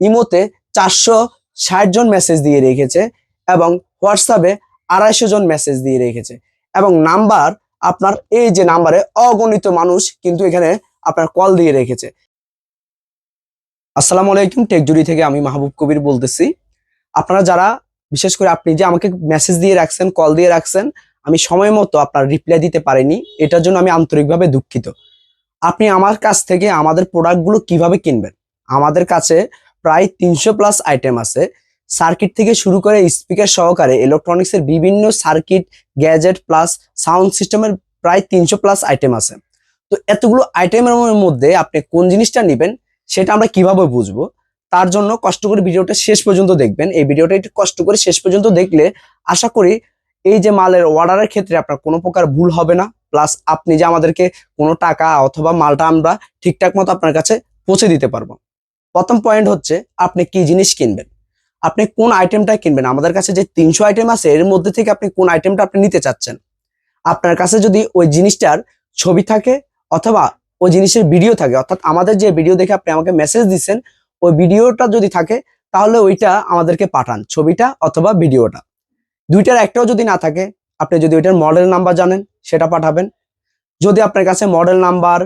ইমোতে চারশো ষাট জন মেসেজ দিয়ে রেখেছে এবং হোয়াটসঅ্যাপে আড়াইশো জন মেসেজ দিয়ে রেখেছে। এবং নাম্বার আপনার এই যে নাম্বারে অগণিত মানুষ কিন্তু এখানে আপনার কল দিয়ে রেখেছে। আসসালামু আলাইকুম টেকজুরি থেকে আমি মাহবুব কবির বলতেছি। আপনারা যারা, বিশেষ করে আপনি যে আমাকে মেসেজ দিয়ে রাখছেন কল দিয়ে রাখছেন, আমি সময় মতো আপনার রিপ্লাই দিতে পারিনি, এটার জন্য আমি আন্তরিকভাবে দুঃখিত। আপনি আমার কাছ থেকে আমাদের প্রোডাক্টগুলো কীভাবে কিনবেন? আমাদের কাছে প্রায় তিনশো প্লাস আইটেম আছে। সার্কিট থেকে শুরু করে স্পিকার সহকারে ইলেকট্রনিক্সের বিভিন্ন সার্কিট গ্যাজেট প্লাস সাউন্ড সিস্টেমের প্রায় তিনশো প্লাস আইটেম আছে। তো এতগুলো আইটেমের মধ্যে আপনি কোন জিনিসটা নেবেন সেটা আমরা কীভাবে বুঝব, তার জন্য কষ্ট করে ভিডিওটা শেষ পর্যন্ত দেখবেন। এই ভিডিওটা একটু কষ্ট করে শেষ পর্যন্ত দেখলে আশা করি এই যে মালের অর্ডারের ক্ষেত্রে আপনার কোনো প্রকার ভুল হবে না। প্লাস আপনি যে আমাদেরকে কোনো টাকা অথবা মালটা আমরা ঠিকঠাক মতো আপনার কাছে পৌঁছে দিতে পারব। প্রথম পয়েন্ট হচ্ছে, আপনি কি জিনিস কিনবেন? আপনি কোন আইটেমটা কিনবেন? আমাদের কাছে যে তিনশো আইটেম আছে, এর মধ্যে থেকে আপনি কোন আইটেমটা আপনি নিতে চাচ্ছেন? আপনার কাছে যদি ওই জিনিসটার ছবি থাকে অথবা ওই জিনিসের ভিডিও থাকে, অর্থাৎ আমাদের যে ভিডিও দেখে আপনি আমাকে মেসেজ দিচ্ছেন, ওই ভিডিওটা যদি থাকে, তাহলে ওইটা আমাদেরকে পাঠান, ছবিটা অথবা ভিডিওটা দুইটার একটাও যদি না থাকে, আপনি যদি ওইটার মডেল নাম্বার জানেন, সেটা পাঠাবেন। যদি আপনার কাছে মডেল নাম্বার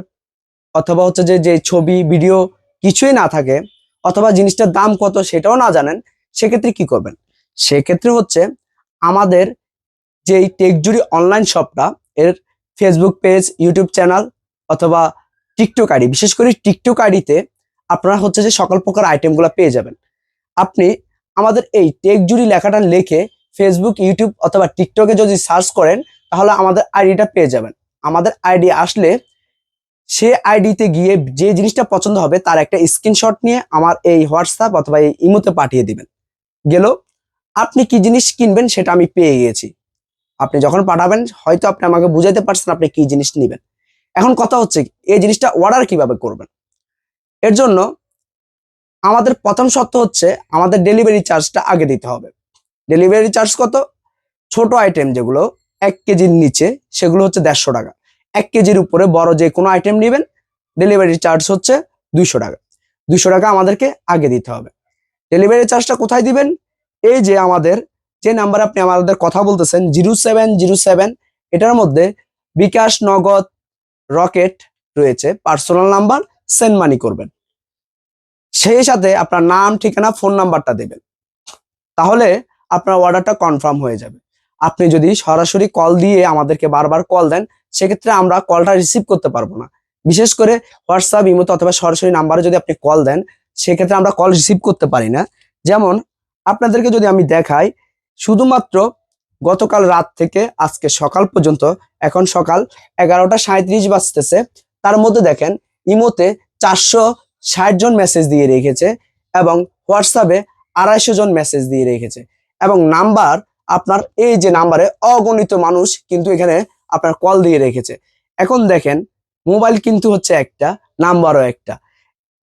অথবা হচ্ছে যে যে ছবি ভিডিও কিছুই না থাকে অথবা জিনিসটার দাম কত সেটাও না জানেন, সেক্ষেত্রে কি করবেন? সেক্ষেত্রে হচ্ছে আমাদের যেই টেকজুরি অনলাইন শপটা, এর ফেসবুক পেজ ইউটিউব চ্যানেল অথবা টিকটক আইডি বিশেষ করে টিকটক আইডিতে আপনারা হচ্ছে যে সকল প্রকার আইটেমগুলো পেয়ে যাবেন। আপনি আমাদের এই টেকজুরি লেখাটা লিখে ফেসবুক ইউটিউব অথবা টিকটকে যদি সার্চ করেন, তাহলে আমাদের আইডিটা পেয়ে যাবেন। আমাদের আইডি আসলে সে আইডিতে গিয়ে যে জিনিসটা পছন্দ হবে তার একটা স্ক্রিনশট নিয়ে আমার এই হোয়াটসঅ্যাপ অথবা এই ইমোতে পাঠিয়ে দিবেন। গেল, আপনি কি জিনিস কিনবেন সেটা আমি পেয়ে গিয়েছি। আপনি যখন পাঠাবেন, হয়তো আপনি আমাকে বুঝাইতে পারছেন আপনি কি জিনিস নেবেন। এখন কথা হচ্ছে, এই জিনিসটা অর্ডার কীভাবে করবেন? এর জন্য আমাদের প্রথম শর্ত হচ্ছে, আমাদের ডেলিভারি চার্জটা আগে দিতে হবে। ডেলিভারি চার্জ কত? ছোট আইটেম যেগুলো এক কেজির নিচে, সেগুলো হচ্ছে দেড়শো টাকা। এক কেজির উপরে বড় যে কোনো আইটেম নেবেন ডেলিভারি চার্জ হচ্ছে দুইশো টাকা। দুইশো টাকা আমাদেরকে আগে দিতে হবে। ডেলিভারি চার্জটা কোথায় দিবেন? এই যে আমাদের, যে নাম্বারে আপনি আমাদের কথা বলতেছেন, জিরো সেভেন জিরো সেভেন, এটার মধ্যে বিকাশ, নগদ, রকেট রয়েছে পার্সোনাল নাম্বার সেন্ড মানি করবেন। সেই সাথে আপনার নাম, ঠিকানা ফোন নাম্বারটা দেবেন। তাহলে আপনার অর্ডারটা কনফার্ম হয়ে যাবে। আপনি যদি সরাসরি কল দিয়ে আমাদেরকে বারবার কল দেন সেক্ষেত্রে আমরা কলটা রিসিভ করতে পারব না। বিশেষ করে হোয়াটসঅ্যাপ ইমোতে অথবা সরাসরি নাম্বারে যদি আপনি কল দেন, সেক্ষেত্রে আমরা কল রিসিভ করতে পারি না। যেমন, আপনাদেরকে যদি আমি দেখাই, শুধুমাত্র গতকাল রাত থেকে আজকে সকাল পর্যন্ত, এখন সকাল এগারোটা সাঁত্রিশ বাজতেছে, তার মধ্যে দেখেন ইমোতে চারশো ষাট জন মেসেজ দিয়ে রেখেছে এবং হোয়াটসঅ্যাপে আড়াইশো জন মেসেজ দিয়ে রেখেছে। এবং নাম্বার আপনার এই যে নাম্বারে অগণিত মানুষ কিন্তু এখানে আপনার কল দিয়ে রেখেছে। এখন দেখেন, মোবাইল কিন্তু হচ্ছে একটা, নাম্বারও একটা।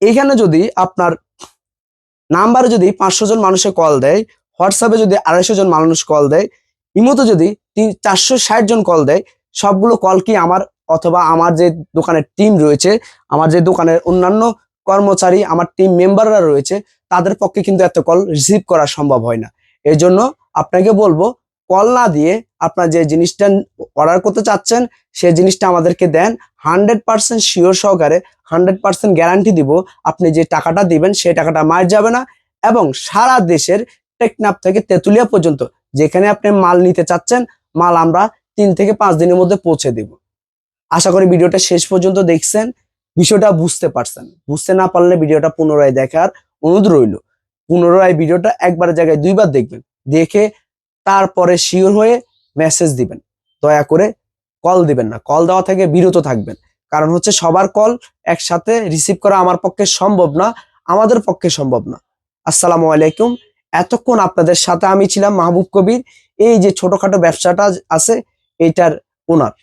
এখানে যদি আপনার নাম্বারে যদি পাঁচশো জন মানুষে কল দেয়, হোয়াটসঅ্যাপে যদি আড়াইশো জন মানুষ কল দেয়, ইমোতে যদি তিন, চারশো ষাট জন কল দেয়, সবগুলো কল কি আমার অথবা আমার যে দোকানের টিম রয়েছে, আমার যে দোকানের অন্যান্য কর্মচারী, আমার টিম মেম্বাররা রয়েছে, তাদের পক্ষে কিন্তু এত কল রিসিভ করা সম্ভব হয় না। এই জন্য আপনাকে বলব কল না দিয়ে আপনার যে জিনিসটা অর্ডার করতে চাচ্ছেন সেই জিনিসটা আমাদেরকে দেন। হান্ড্রেড পার্সেন্ট শিওর সহকারে হান্ড্রেড পার্সেন্ট গ্যারান্টি দিব আপনি যে টাকাটা দিবেন, সেই টাকাটা মার যাবে না এবং সারা দেশের টেকনাপ থেকে তেঁতুলিয়া পর্যন্ত যেখানে আপনি মাল নিতে চাচ্ছেন, মাল আমরা তিন থেকে পাঁচ দিনের মধ্যে পৌঁছে দিব। আশা করি ভিডিওটা শেষ পর্যন্ত দেখছেন। বিষয়টা বুঝতে পারছেন। বুঝতে না পারলে ভিডিওটা পুনরায় দেখার অনুরোধ রইল। পুনরায় ভিডিওটা একবার জায়গায় দুইবার দেখবেন। দেখে তারপরে শিওর হয়ে মেসেজ দিবেন। দয়া করে কল দিবেন না। কল দেওয়া থেকে বিরত থাকবেন। কারণ হচ্ছে সবার কল একসাথে রিসিভ করা আমার পক্ষে সম্ভব না, আমাদের পক্ষে সম্ভব না। আসসালামু আলাইকুম। এতক্ষণ আপনাদের সাথে আমি ছিলাম মাহবুব কবির। এই যে ছোটখাটো ব্যবসাটা আছে, এটার ওনার